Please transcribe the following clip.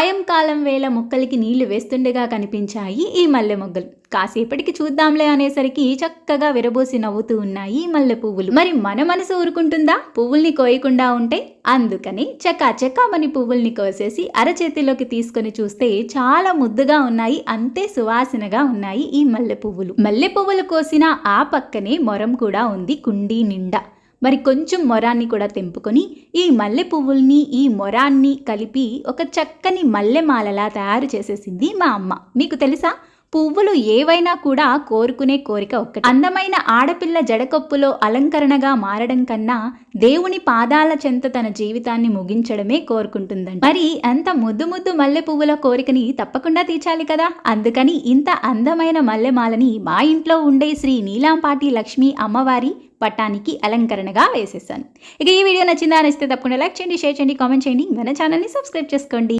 సాయంకాలం వేళ మొక్కలకి నీళ్ళు వేస్తుండగా కనిపించాయి ఈ మల్లె మొగ్గలు. కాసేపటికి చూద్దాంలే అనేసరికి చక్కగా విరబోసి నవ్వుతూ ఉన్నాయి మల్లె పువ్వులు. మరి మన మనసు ఊరుకుంటుందా? పువ్వుల్ని కోయకుండా ఉంటే? అందుకని చకా చకామని పువ్వుల్ని కోసేసి అరచేతిలోకి తీసుకొని చూస్తే చాలా ముద్దుగా ఉన్నాయి అంతే సువాసనగా ఉన్నాయి ఈ మల్లె పువ్వులు. మల్లె పువ్వులు కోసిన ఆ పక్కనే మొరం కూడా ఉంది కుండీ నిండా. మరి కొంచెం మొరాన్ని కూడా తెంపుకొని ఈ మల్లె పువ్వుల్ని ఈ మొరాన్ని కలిపి ఒక చక్కని మల్లెమాలలా తయారు చేసేసింది మా అమ్మ. మీకు తెలుసా? పువ్వులు ఏవైనా కూడా కోరుకునే కోరిక ఒక్కటి. అందమైన ఆడపిల్ల జడకొప్పులో అలంకరణగా మారడం కన్నా దేవుని పాదాల చెంత తన జీవితాన్ని ముగించడమే కోరుకుంటుందండి మరి అంత ముద్దు ముద్దు మల్లె పువ్వుల కోరికని తప్పకుండా తీర్చాలి కదా? అందుకని ఇంత అందమైన మల్లెమాలని మా ఇంట్లో ఉండే శ్రీ నీలాంపాటి లక్ష్మి అమ్మవారి పట్టానికి అలంకరణగా వేసేసాను. ఇక ఈ వీడియో నచ్చిందా నచ్చితే తప్పకుండా లైక్ చేయండి షేర్ చేయండి కామెంట్ చేయండి. మన ఛానల్ని సబ్స్క్రైబ్ చేసుకోండి.